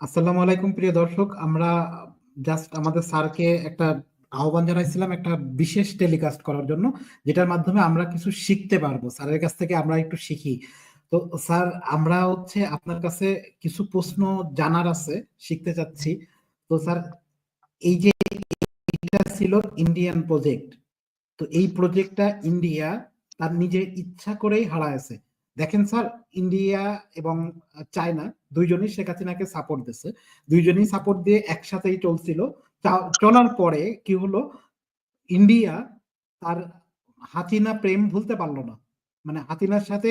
আসসালামু আলাইকুম, প্রিয় দর্শক। আমরা জাস্ট আমাদের স্যারকে একটা আহ্বান জানাইছিলাম একটা বিশেষ টেলিকাস্ট করার জন্য, যেটার মাধ্যমে আমরা কিছু শিখতে পারব। স্যারের কাছ থেকে আমরা একটু শিখি। তো স্যার, আমরা হচ্ছে আপনার কাছে কিছু প্রশ্ন জানার আছে, শিখতে চাচ্ছি। তো স্যার, এই যে এটা ছিল ইন্ডিয়ান প্রজেক্ট তো এই প্রজেক্টটা ইন্ডিয়া তার নিজের ইচ্ছা করেই হারায়ছে দেখেন স্যার, ইন্ডিয়া এবং চায়না দুইজনই শেখ হাসিনাকে সাপোর্ট দিছে। দুইজনই সাপোর্ট দিয়ে একসাথেই চলছিল। চলার পরে কি হলো? ইন্ডিয়া তার হাতিনা প্রেম ভুলতে পারল না। মানে হাতিনার সাথে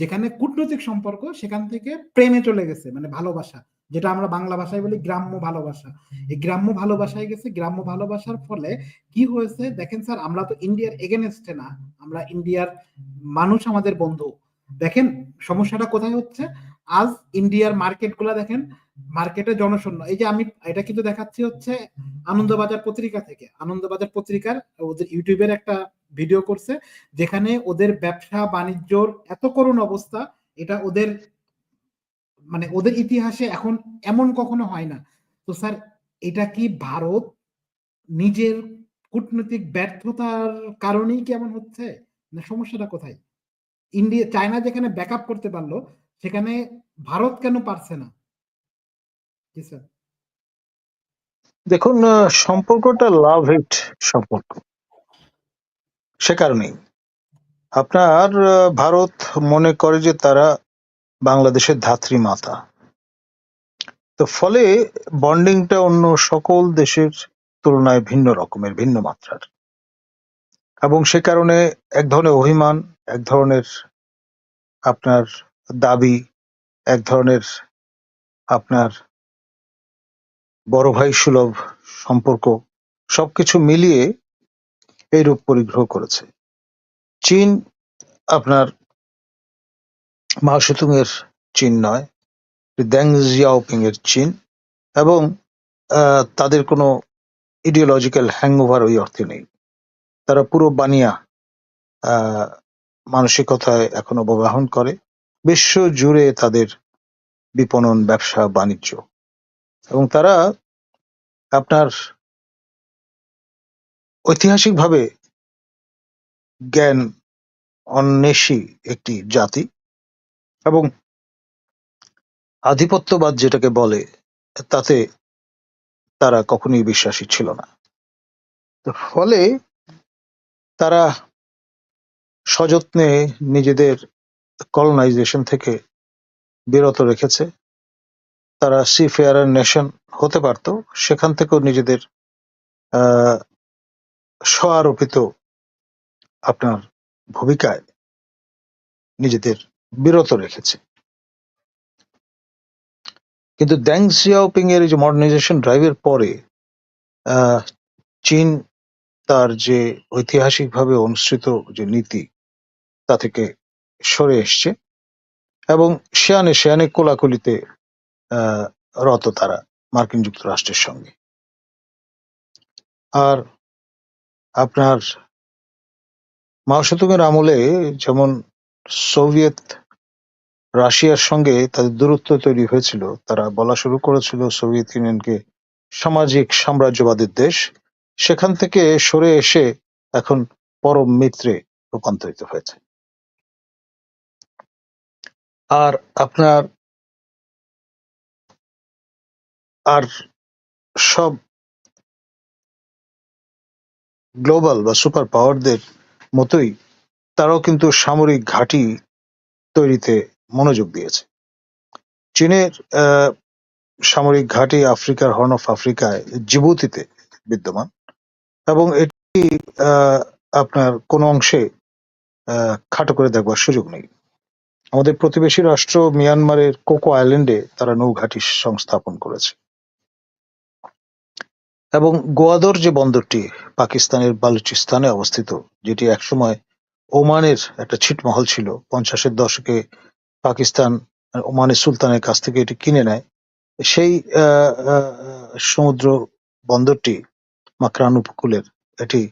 যেখানে কূটনৈতিক সম্পর্ক, সেখান থেকে প্রেমে চলে গেছে মানে ভালোবাসা, যেটা আমরা বাংলা ভাষায় বলি গ্রাম্য ভালোবাসা। এই গ্রাম্য ভালোবাসায় গেছে, গ্রাম্য ভালোবাসার ফলে কি হয়েছে? দেখেন স্যার, আমরা তো ইন্ডিয়ার এগেনস্টে না, আমরা ইন্ডিয়ার মানুষ আমাদের বন্ধু। দেখেন সমস্যাটা কোথায় হচ্ছে? আজ ইন্ডিয়ার মার্কেটগুলা দেখেন, মার্কেটে জনশূন্য। এই যে আমি এটা কিন্তু দেখাচ্ছি হচ্ছে আনন্দবাজার পত্রিকা থেকে। আনন্দবাজার পত্রিকার ওদের ইউটিউবের একটা ভিডিও করছে, যেখানে ওদের ব্যবসা বাণিজ্যর এত করুণ অবস্থা, এটা ওদের মানে ওদের ইতিহাসে এখন এমন কখনো হয় না। তো স্যার, এটা কি ভারত নিজের কূটনৈতিক ব্যর্থতার কারণেই কেমন হচ্ছে? না, সমস্যাটা কোথায়? ইন্ডিয়া, চায়না যেখানে ব্যাকআপ করতে পারল, সেখানে ভারত কেন পারছে না? দেখুন সম্পর্কটা লাভ হেট সম্পর্ক। সে কারণেই। আপনার ভারত মনে করে যে তারা বাংলাদেশের ধাত্রী মাতা। তো ফলে বন্ডিংটা অন্য সকল দেশের তুলনায় ভিন্ন রকমের, ভিন্ন মাত্রার। এবং সে কারণে এক ধরনের অভিমান এক ধরনের আপনার দাবি, এক ধরনের আপনার বড় ভাই সুলভ সম্পর্ক সবকিছু মিলিয়ে এই রূপ পরিগ্রহ করেছে। চীন আপনার মাও সেতুং এর চীন নয় দ্যাং জিয়াওপিং এর চীন এবং তাদের কোনো ইডিওলজিক্যাল হ্যাংওভার ওই অর্থে নেই। তারা পুরো বানিয়া মানসিকতায় এখনও অবগাহন করে, বিশ্ব জুড়ে তাদের বিপণন, ব্যবসা, বাণিজ্য। এবং তারা আপনার ঐতিহাসিকভাবে জ্ঞান অন্বেষী একটি জাতি এবং আধিপত্যবাদ যেটাকে বলে, তাতে তারা কখনোই বিশ্বাসী ছিল না। ফলে তারা সযত্নে নিজেদের কলোনাইজেশন থেকে বিরত রেখেছে। তারা সি ফেয়ার নেশন হতে পারত, সেখান থেকেও নিজেদের স্ব-আরোপিত আপনার ভূমিকায় নিজেদের বিরত রেখেছে। কিন্তু দ্যাং জিয়াওপিং এর যে মডার্নাইজেশন ড্রাইভের পরে চীন তার যে ঐতিহাসিকভাবে অনুসৃত যে নীতি তা থেকে সরে এসছে এবং শেয়ানে শেয়ানে কোলাকুলিতে রত তারা মার্কিন যুক্তরাষ্ট্রের সঙ্গে। আর আপনার মাওসেতুঙের আমলে যেমন সোভিয়েত রাশিয়ার সঙ্গে তাদের দূরত্ব তৈরি হয়েছিল, তারা বলা শুরু করেছিল সোভিয়েত ইউনিয়নকে সামাজিক সাম্রাজ্যবাদের দেশ। সেখান থেকে সরে এসে এখন পরম মিত্রে রূপান্তরিত হয়েছে। আর আপনার আর সব গ্লোবাল বা সুপার পাওয়ারদের মতোই তারাও কিন্তু সামরিক ঘাঁটি তৈরিতে মনোযোগ দিয়েছে। চীনের সামরিক ঘাঁটি আফ্রিকার হর্ন অফ আফ্রিকায় জিবুতিতে বিদ্যমান এবং এটি আপনার কোনো অংশে খাটো করে দেখবার সুযোগ নেই। আমাদের প্রতিবেশী রাষ্ট্র মিয়ানমারের কোকো আইল্যান্ডে তারা নৌঘাঁটি সংস্থাপন করেছে। এবং গোয়াদর যে বন্দরটি পাকিস্তানের বালুচিস্তানে অবস্থিত, যেটি একসময় ওমানের একটা ছিটমহল ছিল, পঞ্চাশের দশকে পাকিস্তান ওমানের সুলতানের কাছ থেকে এটি কিনে নেয়, সেই সমুদ্র বন্দরটি মাকরান উপকূলের এটি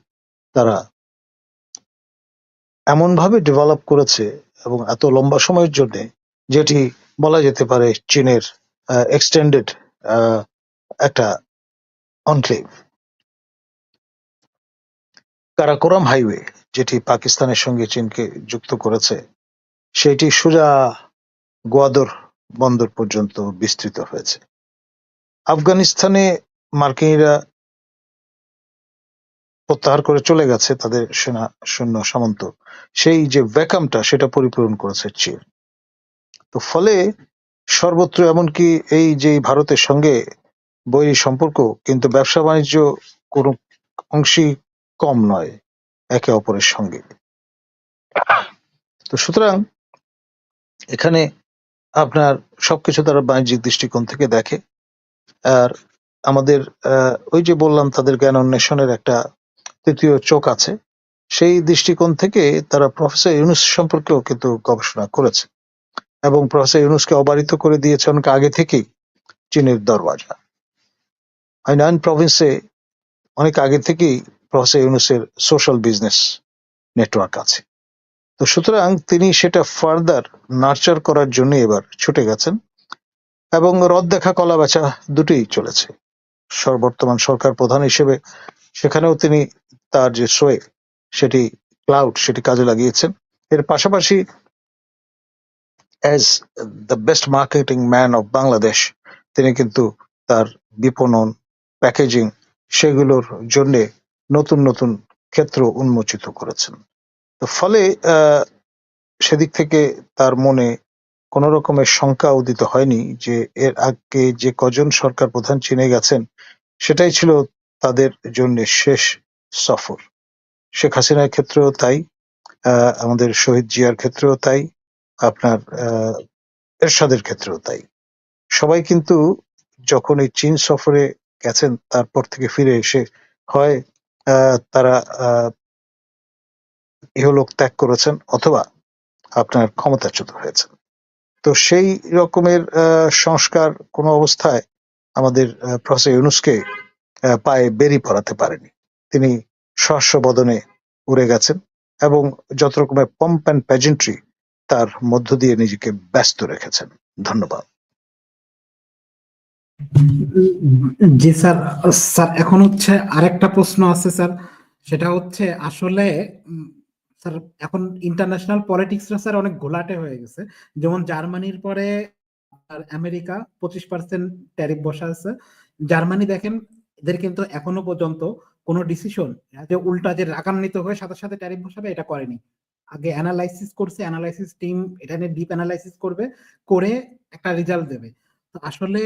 তারা এমনভাবে ডেভেলপ করেছে এবং এত লম্বা সময়ের জন্য যেটি বলা যেতে পারে চীনের এক্সটেন্ডেড একটা অনক্লেভ কারাকোরাম হাইওয়ে যেটি পাকিস্তানের সঙ্গে চীনকে যুক্ত করেছে, সেটি সোজা গোয়াদর বন্দর পর্যন্ত বিস্তৃত হয়েছে। আফগানিস্তানে মার্কিনীরা প্রত্যাহার করে চলে গেছে তাদের সেনা সৈন্য সামন্ত। সেই যে ভ্যাকামটা, সেটা পরিপূরণ করেছে চীন। তো ফলে সর্বত্র এমনকি এই যে ভারতের সঙ্গে বৈরী সম্পর্ক, কিন্তু ব্যবসা বাণিজ্য কোনো অংশই কম নয় একে অপরের সঙ্গে। তো সুতরাং এখানে আপনার সবকিছু তারা বাণিজ্যিক দৃষ্টিকোণ থেকে দেখে। আর আমাদের ওই যে বললাম, তাদের জ্ঞান অন্বেষণের একটা তৃতীয় চোখ আছে। সেই দৃষ্টিকোণ থেকে তারা প্রফেসর ইউনুস সম্পর্কেও কিন্তু গবেষণা করেছে এবং প্রফেসর ইউনুসকে অবারিত করে দিয়েছে অনেক আগে থেকেই চীনের দরওয়াজা। হাইনান প্রভিন্সে অনেক আগে থেকেই প্রফেসর ইউনুসের সোশ্যাল বিজনেস নেটওয়ার্ক আছে। তো সুতরাং তিনি সেটা ফার্দার নার্চার করার জন্য এবার ছুটে গেছেন এবং রদ দেখা কলা বেচা দুটোই চলেছে। সর- বর্তমান সরকার প্রধান হিসেবে সেখানেও তিনি তার যে সোয়ে সেটি ক্লাউড সেটি কাজে লাগিয়েছেন। এর পাশাপাশি as the best marketing man of Bangladesh তিনি কিন্তু তার বিপণন প্যাকেজিং সেগুলোর জন্য নতুন নতুন ক্ষেত্র উন্মোচিত করেছেন। তো ফলে সেদিক থেকে তার মনে কোন রকমের শঙ্কা উদিত হয়নি যে এর আগে যে কজন সরকার প্রধান চীনে গেছেন, সেটাই ছিল তাদের জন্য শেষ সফর। শেখ হাসিনার ক্ষেত্রেও তাই আমাদের শহীদ জিয়ার ক্ষেত্রেও তাই, আপনার এরশাদের ক্ষেত্রেও তাই। সবাই কিন্তু যখন এই চীন সফরে গেছেন, তারপর থেকে ফিরে এসে হয় তারা ইহলোক ত্যাগ করেছেন অথবা আপনার ক্ষমতাচ্যুত হয়েছেন। তো সেই রকমের সংস্কার কোনো অবস্থায় আমাদের প্রফেসর ইউনুসকে পায়ে বেরি পড়াতে পারেনি। তিনি সহস্র বদনে উড়ে গেছেন এবং যত রকমের পম্প অ্যান্ড প্যাজেন্ট্রি তার মধ্য দিয়ে নিজেকে ব্যস্ত রেখেছেন। ধন্যবাদ। জি স্যার স্যার, এখন হচ্ছে আরেকটা প্রশ্ন আছে স্যার। সেটা হচ্ছে আসলে স্যার, এখন ইন্টারন্যাশনাল পলিটিক্সটা স্যার অনেক ঘোলাটে হয়ে গেছে। যেমন জার্মানির পরে আর আমেরিকা পঁচিশ পার্সেন্ট ট্যারিফ বসা আছে জার্মানি দেখেন, এদের কিন্তু এখনও পর্যন্ত কোনো ডিসিশন যে উল্টা যে রাগান্বিত হয়ে সাথে সাথে ট্যারিফ বসাবে, এটা করেনি। আগে অ্যানালাইসিস করছে অ্যানালাইসিস টিম এটা নিয়ে ডিপ অ্যানালাইসিস করবে, করে একটা রেজাল্ট দেবে। তো আসলে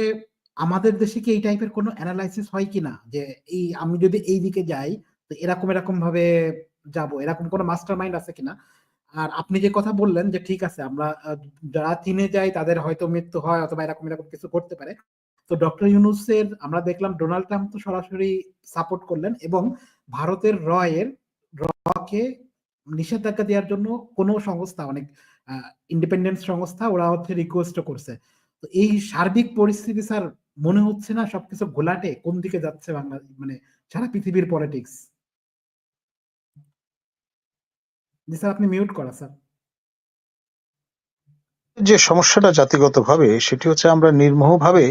আমাদের দেশে কি এই টাইপের কোনো অ্যানালাইসিস হয় কিনা? যে এই আমি যদি এই দিকে যাই, তো এরকম এরকম ভাবে যাব, এরকম কোনো মাস্টার মাইন্ড আছে কিনা? আর আপনি যে কথা বললেন যে ঠিক আছে, আমরা যারা চীনে যাই তাদের হয়তো মৃত্যু হয় অথবা এরকম এরকম কিছু করতে পারে। তো ডক্টর ইউনুসের আমরা দেখলাম ডোনাল্ড ট্রাম্প তো সরাসরি সাপোর্ট করলেন এবং ভারতের রয়ের, রকে নিষেধাজ্ঞা দেওয়ার জন্য কোনো সংস্থা অনেক ইন্ডিপেন্ডেন্ট সংস্থা ওরা হচ্ছে রিকোয়েস্ট করছে। তো এই সার্বিক পরিস্থিতি স্যার মনে হচ্ছে না সবকিছু ঘোলাটে কোন দিকে যাচ্ছে বাংলা মানে সারা পৃথিবীর পলিটিক্স জি স্যার, আপনি মিউট করা স্যার। যে সমস্যাটা জাতিগতভাবে সেটি হচ্ছে আমরা নির্মোহভাবে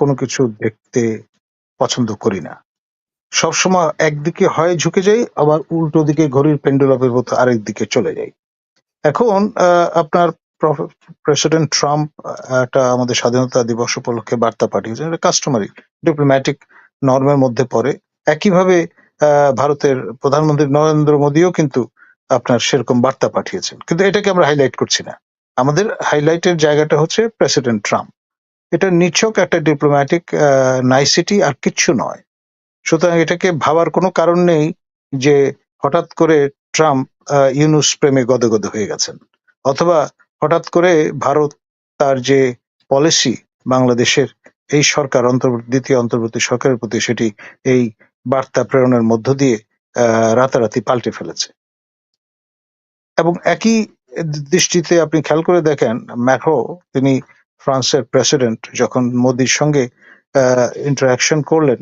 কোনো কিছু দেখতে পছন্দ করি না। সবসময় একদিকে হয় ঝুঁকে যাই, আবার উল্টো দিকে ঘড়ির পেন্ডুলামের মতো আরেক দিকে চলে যাই। এখন আপনার প্রেসিডেন্ট ট্রাম্প একটা আমাদের স্বাধীনতা দিবস উপলক্ষে বার্তা পাঠিয়েছেন, এটা কাস্টমারি ডিপ্লোম্যাটিক নর্মের মধ্যে পড়ে। একইভাবে ভারতের প্রধানমন্ত্রী নরেন্দ্র মোদীও কিন্তু আপনার সেরকম বার্তা পাঠিয়েছেন। কিন্তু এটাকে আমরা হাইলাইট করছি না। আমাদের হাইলাইটের জায়গাটা হচ্ছে প্রেসিডেন্ট ট্রাম্প এটা নিছক একটা ডিপ্লোম্যাটিক নাইসিটি আর কিচ্ছু নয়। সুতরাং এটাকে ভাবার কোনো কারণ নেই যে হঠাৎ করে ট্রাম্প ইউনুস প্রেমে গদে গদে হয়ে গেছেন। অথবা হঠাৎ করে ভারত তার যে পলিসি বাংলাদেশের এই সরকার অন্তর্বর্তী দ্বিতীয় অন্তর্বর্তী সরকারের প্রতি সেটি এই বার্তা প্রেরণের মধ্য দিয়ে রাতারাতি পাল্টে ফেলেছে। এবং একই দৃষ্টিতে আপনি খেয়াল করে দেখেন ম্যাক্রো তিনি ফ্রান্সের প্রেসিডেন্ট যখন মোদির সঙ্গে ইন্টারাকশন করলেন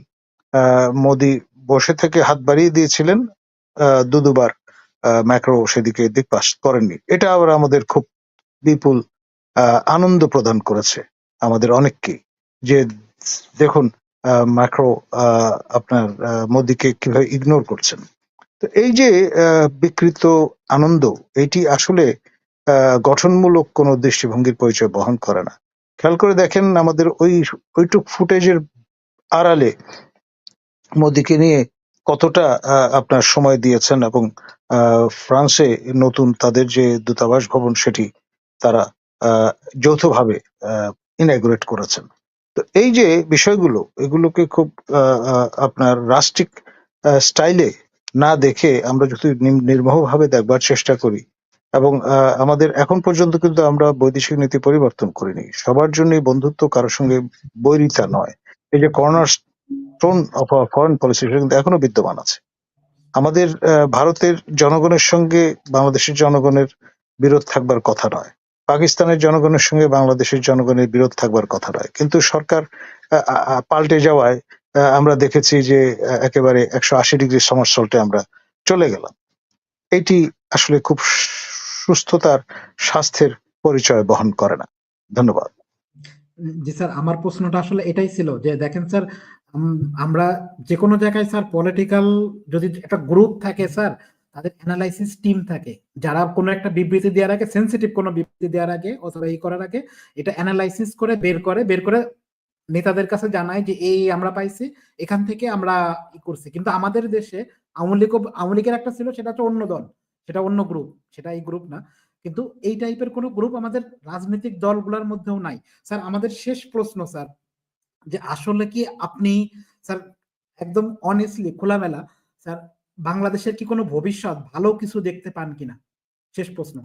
মোদি বসে থেকে হাত বাড়িয়ে দিয়েছিলেন দু দুবার ম্যাক্রো সেদিকে দিকপাস করেননি। এটা আবার আমাদের খুব বিপুল আনন্দ প্রদান করেছে আমাদের অনেককে। যে দেখুন ম্যাক্রো আপনার মোদিকে কীভাবে ইগনোর করছেন। তো এই যে বিকৃত আনন্দ, এটি আসলে গঠনমূলক কোনো দৃষ্টিভঙ্গির পরিচয় বহন করে না। খেয়াল করে দেখেন আমাদের ওই, ওইটুক ফুটেজের আড়ালে মোদিকে নিয়ে কতটা আপনার সময় দিয়েছেন এবং ফ্রান্সে নতুন তাদের যে দূতাবাস ভবন সেটি তারা যৌথভাবে ইনাগুরেট করেছেন। তো এই যে বিষয়গুলো, এগুলোকে খুব আপনার রাষ্ট্রিক স্টাইলে না দেখে আমরা যদি নির্মোহভাবে দেখবার চেষ্টা করি এবং আমাদের এখন পর্যন্ত কিন্তু আমরা বৈদেশিক নীতি পরিবর্তন করিনি। সবার জন্যই বন্ধুত্ব কারোর সঙ্গে বৈরিতা নয়। এই যে cornerstone of foreign policy সেটা কিন্তু এখনও বিদ্যমান আছে। আমাদের ভারতের জনগণের সঙ্গে বাংলাদেশের জনগণের বিরোধ থাকবার কথা নয়। পাকিস্তানের জনগণের সঙ্গে বাংলাদেশের জনগণের বিরোধ থাকবার কথা নয়। কিন্তু সরকার পাল্টে যাওয়ায় আমরা দেখেছি যে একেবারে একশো আশি ডিগ্রি সমারসল্টে আমরা চলে গেলাম। এটি আসলে খুব সুস্থতার স্বাস্থ্যের পরিচয় বহন করে না। ধন্যবাদ। জি স্যার, আমার প্রশ্নটা আসলে এটাই ছিল যে, দেখেন স্যার আমরা যে কোনো জায়গায় স্যার পলিটিক্যাল যদি একটা গ্রুপ থাকে স্যার, তাদের অ্যানালাইসিস টিম থাকে, যারা কোনো একটা বিবৃতি দেওয়ার আগে সেন্সিটিভ কোনো বিবৃতি দেওয়ার আগে, অথবা এই করার আগে, এটা অ্যানালাইসিস করে বের করে বের করে নেতাদের কাছে জানায় যে, এই আমরা পাইছি, এখান থেকে আমরা ই করছি। কিন্তু আমাদের দেশে আওয়ামী লীগ, আওয়ামী লীগের একটা ছিল, সেটা হচ্ছে অন্য দল। সেটা অন্য গ্রুপ সেটা এই গ্রুপ না। কিন্তু এই টাইপের কোনো গ্রুপ আমাদের রাজনৈতিক দলগুলোর মধ্যেও নাই। স্যার, আমাদের শেষ প্রশ্ন, স্যার, যে আসলে কি আপনি, স্যার, একদম অনেস্টলি খোলামেলা, স্যার, বাংলাদেশের কি কোনো ভবিষ্যৎ ভালো কিছু দেখতে পান কিনা? শেষ প্রশ্ন।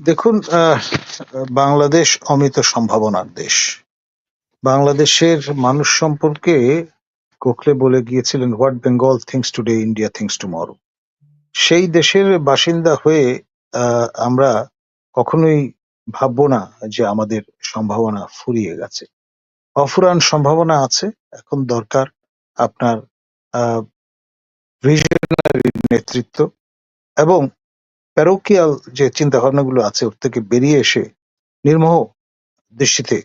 দেখুন বাংলাদেশ অমিত সম্ভাবনার দেশ। বাংলাদেশের মানুষ সম্পর্কে গোখলে বলে গিয়েছিলেন what Bengal thinks today India thinks tomorrow সেই দেশের বাসিন্দা হয়ে আমরা কখনোই ভাববো না যে আমাদের সম্ভাবনা ফুরিয়ে গেছে। অফুরান সম্ভাবনা আছে, এখন দরকার আপনার ভিশনারি নেতৃত্ব এবং প্যারোকিয়াল যে চিন্তা ভাবনাগুলো আছে ওর থেকে বেরিয়ে এসে নির্মোহ দৃষ্টিতে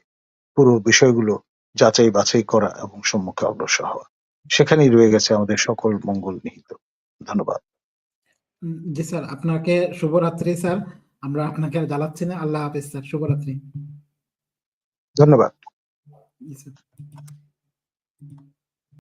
পুরো বিষয়গুলো যাচাই বাছাই করা এবং সম্মুখে অগ্রসর হওয়া। সেখানেই রয়ে গেছে আমাদের সকল মঙ্গল নিহিত। ধন্যবাদ। জি স্যার আপনাকে শুভরাত্রি স্যার। আমরা আপনাকে আর জ্বালাচ্ছি না। আল্লাহ হাফেজ স্যার। শুভরাত্রি। ধন্যবাদ। জি স্যার।